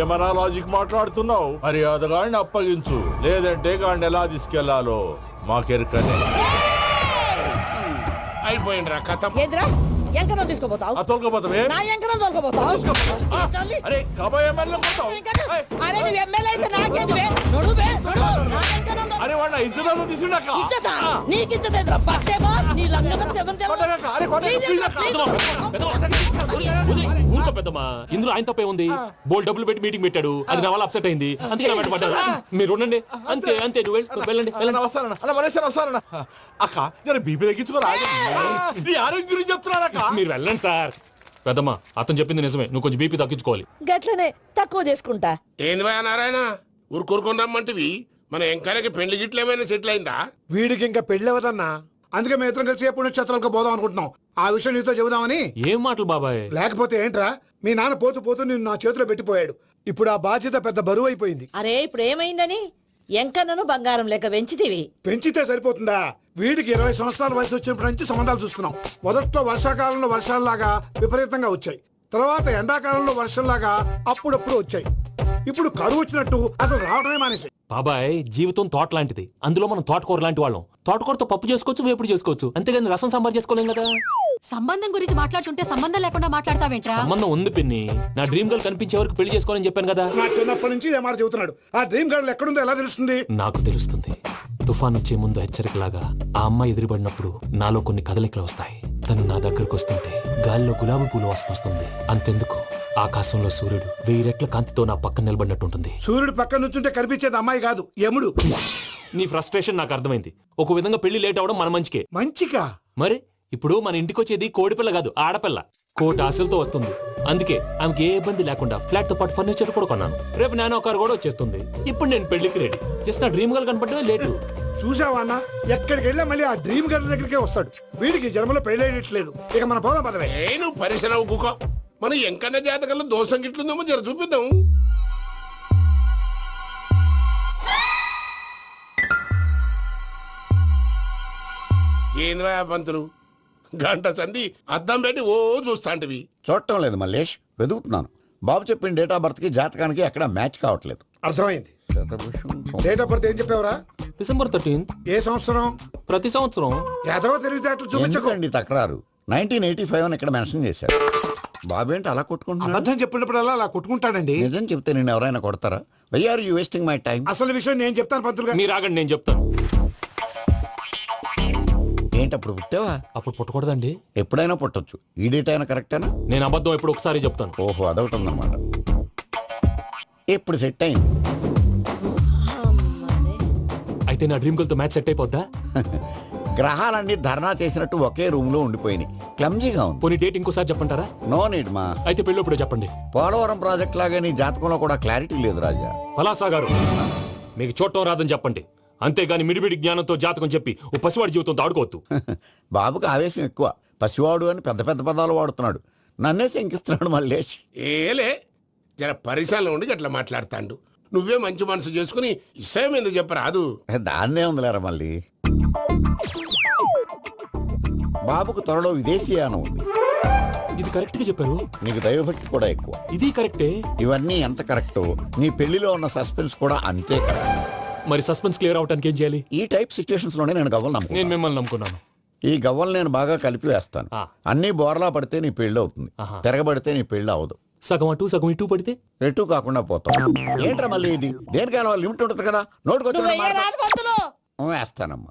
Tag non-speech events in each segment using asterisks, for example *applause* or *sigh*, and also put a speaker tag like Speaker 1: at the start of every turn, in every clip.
Speaker 1: ఏమన్నా లాజిక్ మాట్లాడుతున్నావు మర్యాదగాడిని అప్పగించు. లేదంటే గాడిని ఎలా తీసుకెళ్ళాలో మాకెరకనే.
Speaker 2: అయిపోయిండ్రా కథ.
Speaker 3: ఏంద్రా? ఎంకరం తీసుకోపోతావు?
Speaker 1: ఆ తొలకపోతావే?
Speaker 3: నా ఎంకరం తోలుకోపోతావు?
Speaker 1: ఆ,
Speaker 3: తల్లి.
Speaker 1: అరే కబాయ్ ఎమ్మెల్యే కొడతావు. ఏయ్,
Speaker 3: అరే నువ్వు ఎమ్మెల్యే అయితే నాకేంది బే? నడు బే నడు! నా ఎంకరం తోలు-
Speaker 1: అరే వాడిన ఇద్దరు తీసుడాక
Speaker 3: ఇచ్చతా నీకు ఇచ్చదేంద్రా బస్సే బాస్! నీ లంగ బతుకు ఎవరు తెలవదు?
Speaker 1: అరే కొట్టగా,
Speaker 3: ప్లీజ్
Speaker 1: ప్లీజ్
Speaker 3: అక్క,
Speaker 1: అక్క.
Speaker 3: ప్లీజ్.
Speaker 4: వదిలేయ్, ఊరుకో పెద్దమ్మా. ఇందులో ఆయన తప్పే ఉంది. బోల్ డబ్బులు పెట్టి మీటింగ్ పెట్టాడు. అది నా వల్ల అప్సెట్ అయింది. అందుకే నా వెంట మీరు ఉండండి. అంతే అంతే నువ్వు వెళ్ళండి
Speaker 1: అన్న
Speaker 4: వెళ్ళండి.
Speaker 1: వస్తానన్న అక్క జర బీపీ తగ్గించుకోరా నీ ఆరోగ్యం గురించి చెప్తున్నాను అక్క.
Speaker 4: మీరు వెళ్ళండి సార్. పెద్దమ్మా అతను చెప్పింది నిజమే. నువ్వు కొంచెం బీపీ తగ్గించుకోవాలి.
Speaker 3: గట్లనే తక్కువ చేసుకుంటా.
Speaker 2: ఏంది భయ నారాయణ? ఊరుకూరుకొని రమ్మంటివి? మన ఎంకరకి పెళ్ళి గిట్లు ఏమైనా సెటిల్ అయిందా?
Speaker 5: వీడికి ఇంకా పెళ్ళవదన్నా అందుకే మేము ఇద్దరం కలిసి పుణ్యక్షేత్రాలకు పోదాం అనుకుంటున్నాం. ఆ విషయం నీతో చెబుదామని.
Speaker 4: ఏం మాటలు బాబాయ్?
Speaker 5: లేకపోతే ఏంట్రా మీ నాన్న పోతూ పోతూ నిన్ను నా చేతిలో పెట్టిపోయాడు. ఇప్పుడు ఆ బాధ్యత పెద్ద బరువు అయిపోయింది.
Speaker 3: అరే ఇప్పుడు ఏమైందని? ఎంకన్నను బంగారం లెక్క పెంచితివి.
Speaker 5: పెంచితే సరిపోతుందా? వీడికి ఇరవై సంవత్సరాల వయసు వచ్చినప్పటి నుంచి సంబంధాలు చూస్తున్నాం. మొదట్లో వర్షాకాలంలో వర్షాలలాగా విపరీతంగా వచ్చాయి. తర్వాత ఎండాకాలంలో వర్షంలాగా అప్పుడప్పుడు వచ్చాయి. ఇప్పుడు కరువు వచ్చినట్టు అసలు రావడమే మానేసి.
Speaker 4: బాబాయ్ జీవితం తోట లాంటిది. అందులో మనం తోటకూర లాంటి వాళ్ళం. తోటకూరతో పప్పు చేసుకోవచ్చు వేపుడు చేసుకోవచ్చు. అంతేగాని రసం సాంబార్ చేసుకోలేం కదా?
Speaker 6: సంబంధం గురించి మాట్లాడుతుంటే సంబంధం లేకుండా మాట్లాడతావేంట్రా?
Speaker 4: సంబంధం ఉంది పిన్ని. నా డ్రీమ్ గర్ల్ కనిపించే వరకు పెళ్ళి చేసుకోవాలని చెప్పాను కదా?
Speaker 5: నా చిన్నప్పటి నుంచి ఏ మాట చెబుతున్నాడు. ఆ డ్రీమ్ గర్ల్ ఎక్కడుందో ఎలా తెలుస్తుంది?
Speaker 4: నాకు తెలుస్తుంది. తుఫాన్ వచ్చే ముందు హెచ్చరికలాగా ఆ అమ్మాయి ఎదురుపడినప్పుడు నాలో కొన్ని కదలికలు వస్తాయి. తను నా దగ్గరకు వస్తుంటే గాలిలో గులాబీ పూలు వాసన వస్తుంది. అంతెందుకు? ఆకాశంలో సూర్యుడు వెయ్యి రెట్ల కాంతితో నా పక్కన నిలబడినట్టుంటుంది.
Speaker 5: సూర్యుడు పక్కన నుంచుంటే కనిపించేది అమ్మాయి కాదు యముడు.
Speaker 4: నీ ఫ్రస్ట్రేషన్ నాకు అర్థమైంది. ఒక విధంగా పెళ్ళి లేట్ అవడం మన మంచికే.
Speaker 5: మంచిగా
Speaker 4: మరి? ఇప్పుడు మన ఇంటికి వచ్చేది కోడిపిల్ల కాదు ఆడపిల్ల. కోటి ఆశలతో వస్తుంది. అందుకే ఆమెకి ఏ ఇబ్బంది లేకుండా ఫ్లాట్తో పాటు ఫర్నిచర్ కూడా కొన్నాను. రేపు నానో కారు కూడా వచ్చేస్తుంది. ఇప్పుడు నేను పెళ్ళికి రెడీ. జస్ట్ నా డ్రీమ్ గల్ కనపడమే లేటు.
Speaker 5: చూసావా అన్న? ఎక్కడికి వెళ్ళా మళ్ళీ ఆ డ్రీమ్ గర్ల్ దగ్గరికే వస్తాడు. వీడికి జన్మలో పెళ్ళేయట్లేదు ఇక మన పోదాం పదవే.
Speaker 2: నువ్వు పరిశ్రమ కుక మన ఎంకన్న జాతకంలో దోషం గిట్లుందేమో జర చూపిద్దాం. ఏంది భయ పంతులు? గంట సంధి అద్దం పెట్టి ఓ చూస్తాంటివి.
Speaker 7: చూడటం లేదు మల్లేష్ వెతుకుతున్నాను బాబు చెప్పిన డేట్ ఆఫ్ బర్త్కి జాతకానికి ఎక్కడ మ్యాచ్ కావట్లేదు.
Speaker 5: అర్థమైంది. డేట్ ఆఫ్ బర్త్ ఏం చెప్పావురా?
Speaker 4: December thirteenth.
Speaker 5: ఏ సంవత్సరం?
Speaker 4: ప్రతి సంవత్సరం.
Speaker 5: ఎదవ తెలివితేటలు చూపించకు.
Speaker 7: ఎందుకండి తక్రారు? నైన్టీన్ ఎయిటీ ఫైవ్ అని ఇక్కడ మెన్షన్ చేశాడు బాబు ఏంటి అలా కొట్టుకుంటున్నాడు?
Speaker 5: అబద్ధం చెప్పినప్పుడల్లా అలా కొట్టుకుంటాడండి.
Speaker 7: నిజం చెప్తే నేను ఎవరైనా కొడతారా? Why are you wasting my time
Speaker 5: అసలు విషయం నేను చెప్తాను పంతులు గారు
Speaker 4: మీరు ఆగండి నేను చెప్తాను.
Speaker 7: ఏంటి అప్పుడు పుట్టావా?
Speaker 4: అప్పుడు పుట్టకూడదండి.
Speaker 7: ఎప్పుడైనా పుట్టొచ్చు. ఈ డేట్ అయినా కరెక్టేనా
Speaker 4: నేను అబద్ధం ఎప్పుడు ఒకసారి చెప్తాను.
Speaker 7: ఓహో అదొకటి ఉందన్నమాట. ఇప్పుడు సెట్ అయింది?
Speaker 4: అయితే నా డ్రీమ్ గల్తో మ్యాచ్ సెట్ అయిపోద్దా? *laughs*
Speaker 7: గ్రహాలన్నీ ధర్నా చేసినట్టు ఒకే రూమ్లో ఉండిపోయినాయి. క్లమ్జీగా ఉంది.
Speaker 4: పోనీ డేట్ ఇంకోసారి చెప్పంటారా?
Speaker 7: నో నీడ్ మా.
Speaker 4: అయితే పెళ్ళి ఇప్పుడే చెప్పండి.
Speaker 7: పోలవరం ప్రాజెక్ట్ లాగా నీ జాతకంలో కూడా క్లారిటీ లేదు రాజా.
Speaker 4: పలాసా గారు మీకు చూడటం రాదని చెప్పండి. అంతేగాని మిడిమిడి జ్ఞానంతో జాతకం చెప్పి ఓ పసివాడి జీవితంతో ఆడుకోవద్దు. *laughs*
Speaker 7: బాబుకి ఆవేశం ఎక్కువ. పసివాడు అని పెద్ద పెద్ద పదాలు వాడుతున్నాడు. నన్నే శంకిస్తున్నాడు మల్లేష్.
Speaker 2: ఏలే జర పరిశ్రమలో ఉండి గట్లా మాట్లాడతాండు. నువ్వే మంచి మనసు చేసుకుని ఇష్టం ఎందుకు చెప్పరాదు?
Speaker 7: దాన్నే ఉందిలేరా మళ్ళీ. బాబుకు త్వరలో విదేశీయానం ఉంది.
Speaker 4: ఇది కరెక్ట్గా చెప్పారు.
Speaker 7: నీకు దైవభక్తి కూడా ఎక్కువ.
Speaker 4: ఇది కరెక్టే.
Speaker 7: ఇవన్నీ ఎంత కరెక్టో నీ పెళ్ళిలో ఉన్న సస్పెన్స్ కూడా అంతే కరెక్ట్.
Speaker 4: మరి సస్పెన్స్ క్లియర్ అవడానికి ఏం చేయాలి?
Speaker 7: ఈ టైప్ సిచ్యువేషన్స్లోనే నేను గవ్వలు
Speaker 4: నేను
Speaker 7: నమ్ముకున్నాను
Speaker 4: మిమ్మల్ని నమ్ముకున్నాను.
Speaker 7: ఈ గవ్వలు నేను బాగా కలిపి వేస్తాను.
Speaker 4: ఆ.
Speaker 7: అన్ని బోర్లా పడితే నీ పెళ్ళి అవుతుంది.
Speaker 4: ఆహా.
Speaker 7: తిరగబడితే నీ పెళ్ళి అవదు.
Speaker 4: సగం అటు సగం ఇటు పడితే?
Speaker 7: ఎటు కాకుండా పోతాం. ఏంట్రా మళ్ళీ ఇది? దేనికైనా లిమిట్ ఉంటుంది కదా?
Speaker 3: నువ్వు
Speaker 7: నోటుకొచ్చిన వేస్తానమ్మా.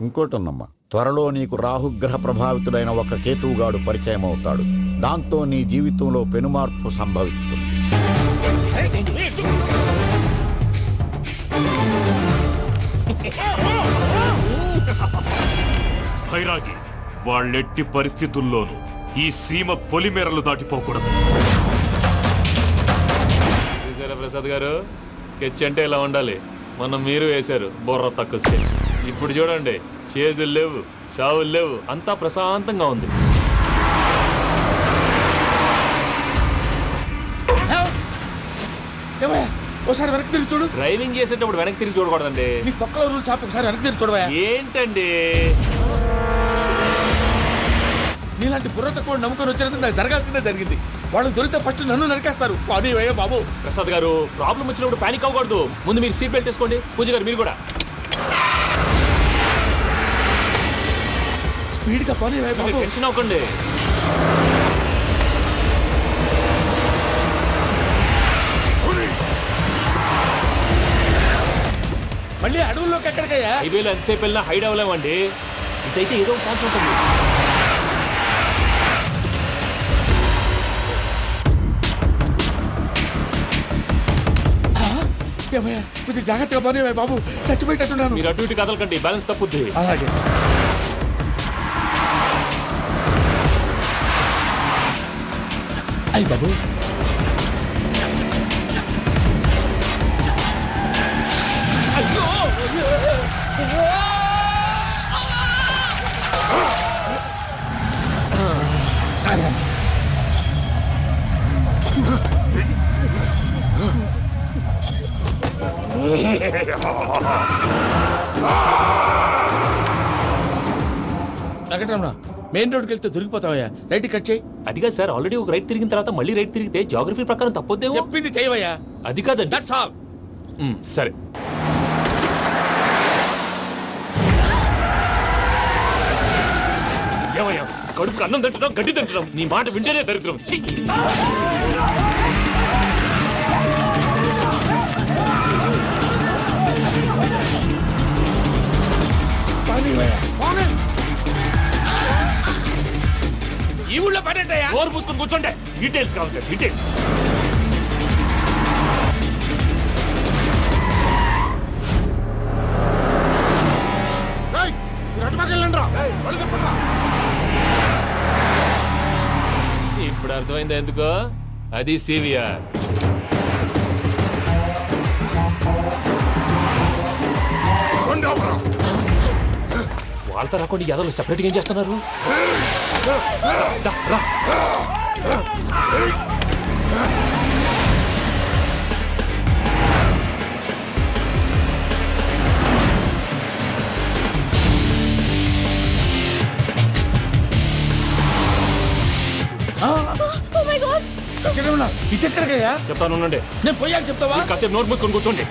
Speaker 7: ఇంకోటి ఉందమ్మా త్వరలో నీకు రాహుగ్రహ ప్రభావితుడైన ఒక కేతువుగాడు పరిచయం అవుతాడు దాంతో నీ జీవితంలో పెనుమార్పు సంభవిస్తుంది.
Speaker 8: భైరాగి వాళ్ళెట్టి పరిస్థితుల్లోనూ ఈ సీమ పొలిమేరలు దాటిపోకూడదు.
Speaker 4: చూసారా ప్రసాద్ గారు? స్కెచ్ అంటే ఇలా ఉండాలి? మొన్న మీరు వేశారు బుర్ర తక్కువ స్కెచ్. ఇప్పుడు చూడండి చేజులు లేవు చావులు లేవు అంతా ప్రశాంతంగా ఉంది.
Speaker 9: ఒకసారి వెనక్కి తిరిగి చూడు.
Speaker 4: డ్రైవింగ్ చేసేటప్పుడు వెనక్కి తిరిగి చూడకూడదండి.
Speaker 9: నీ తొక్కల రూల్ షాప్ ఒకసారి వెనక్కి తిరిగి చూడవా
Speaker 4: ఏంటండి?
Speaker 9: నీలాంటి బుర్ర తక్కువ నమ్ముకొని వచ్చినందుకు నాకు జరగాల్సిందే జరిగింది. వాళ్ళు దొరికితే ఫస్ట్ నన్ను నరికేస్తారు. కానీ అయ్యో బాబు.
Speaker 4: ప్రసాద్ గారు ప్రాబ్లం వచ్చినప్పుడు పానిక్ అవ్వకూడదు. ముందు మీరు సీట్ బెల్ట్ వేసుకోండి. పూజ గారు మీరు కూడా.
Speaker 9: స్పీడ్గా పని
Speaker 4: టెన్షన్ అవ్వకండి.
Speaker 9: మళ్ళీ అడవుల్లోకి ఎక్కడికయ్యా?
Speaker 4: హైవేలో ఎంతసేపు వెళ్ళినా హైడ్ అవ్వలేమండి. ఇదైతే ఏదో ఒక ఛాన్స్ ఉంటుంది.
Speaker 9: ఏమయ్యా? కొంచెం జాగ్రత్తగా పని బాబు. చచ్చిపోయేటట్టున్నాను
Speaker 4: మీరు అటు ఇటు కదలకండి. బ్యాలెన్స్ తప్పుద్ది.
Speaker 9: అలాగే. అయ్యి బాబు వెంకటరమణ మెయిన్ రోడ్కి వెళ్తే దొరికిపోతావయ్యా. రైట్ కట్ చేయి.
Speaker 4: అది కాదు సార్ ఆల్రెడీ ఒక రైట్ తిరిగిన తర్వాత మళ్ళీ రైట్ తిరిగితే జాగ్రఫీ ప్రకారం తప్పొద్దేమో?
Speaker 9: చెప్పింది చేయవయ్యా.
Speaker 4: అది కాదండి.
Speaker 9: దట్స్ ఆల్
Speaker 4: సరే. ఏమయ్యా కడుపుకు అన్నం తింటున్నాం గడ్డి తింటున్నాం నీ మాట వింటేనే దరిద్రం. ఛీ!
Speaker 9: ఈ ఊళ్ళో పడేటయ్యా?
Speaker 4: నోరు పూసుకొని కూర్చోండి. డీటెయిల్స్ కావాలి డీటెయిల్స్ ఇప్పుడు అర్థమైంది ఎందుకో? అది సివిఆర్ వాళ్ళతో రాకుండా యాదవ్ సెపరేట్గా ఏం చేస్తున్నారు? దా, రా.
Speaker 9: వెంకటరమణ ఇటు ఎక్కడికయ్యా?
Speaker 4: చెప్తాను ఉండండి.
Speaker 9: నేను పోయాక చెప్తావా?
Speaker 4: కాసేపు నోట్ మూసుకొని కూర్చోండి.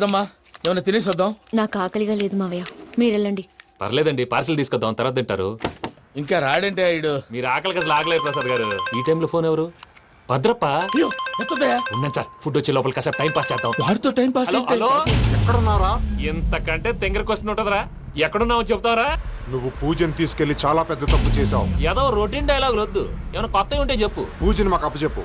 Speaker 9: పదమ్మా ఏమైనా తినేసి వద్దాం.
Speaker 6: నాకు ఆకలిగా లేదు మావయ్య. మీరు వెళ్ళండి.
Speaker 4: పర్లేదండి పార్సిల్ తీసుకొద్దాం తర్వాత తింటారు.
Speaker 9: ఇంకా రాడంటే ఆయుడు.
Speaker 4: మీరు ఆకలికి అసలు ఆగలేదు ప్రసాద్ గారు. ఈ టైంలో ఫోన్ ఎవరు? భద్రప్ప?
Speaker 9: అయ్యో ఎత్తదయ్యా
Speaker 4: ఉన్నాను సార్ ఫుడ్ వచ్చే లోపల కాసేపు టైం పాస్ చేద్దాం.
Speaker 9: వాడితో టైం పాస్
Speaker 4: హలో
Speaker 9: అయితే
Speaker 4: హలో?
Speaker 10: ఎక్కడున్నారా
Speaker 4: ఇంతకంటే తెంగర క్వశ్చన్ ఉంటుందిరా. ఎక్కడున్నావు చెప్తావరా.
Speaker 10: నువ్వు పూజని తీసుకెళ్ళి చాలా పెద్ద తప్పు చేశావు.
Speaker 4: ఏదో రొటీన్ డైలాగ్ వద్దు ఏమైనా కొత్తవి ఉంటే చెప్పు.
Speaker 10: పూజని మాకు అప్పచెప్పు.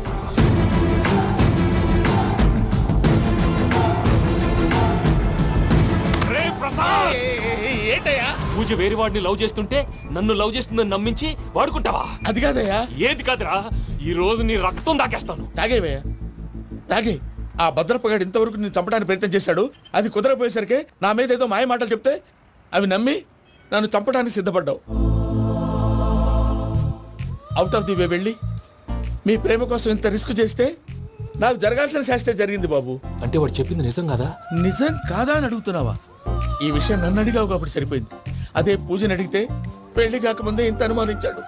Speaker 4: ప్రసాద్!
Speaker 9: ఏంటయ్యా?
Speaker 4: పూజ వేరే వాడిని లవ్ చేస్తుంటే నన్ను లవ్ చేస్తుందని నమ్మించి వాడుకుంటావా?
Speaker 9: అది కాదయ్యా.
Speaker 4: ఏది కాదురా? ఈ రోజు నీ రక్తం దాకేస్తాను.
Speaker 9: తాగేవయ్యా. తాగే. ఆ భద్రపగాడు ఇంతవరకు నేను చంపడానికి ప్రయత్నం చేశాడు. అది కుదరపోయేసరికి నా మీద ఏదో మాయ మాటలు చెప్తే అవి నమ్మి నన్ను చంపడానికి సిద్ధపడ్డావు. అవుట్ ఆఫ్ ది వే వెళ్ళి మీ ప్రేమ కోసం ఇంత రిస్క్ చేస్తే నాకు జరగాల్సిన శాస్త్రే జరిగింది బాబు.
Speaker 4: అంటే వాడు చెప్పింది నిజం కదా?
Speaker 9: నిజం కాదా అని అడుగుతున్నావా? ఈ విషయం నన్ను అడిగావు కాబట్టి సరిపోయింది. అదే పూజని అడిగితే పెళ్ళి కాకముందే ఇంత అనుమానించాడు.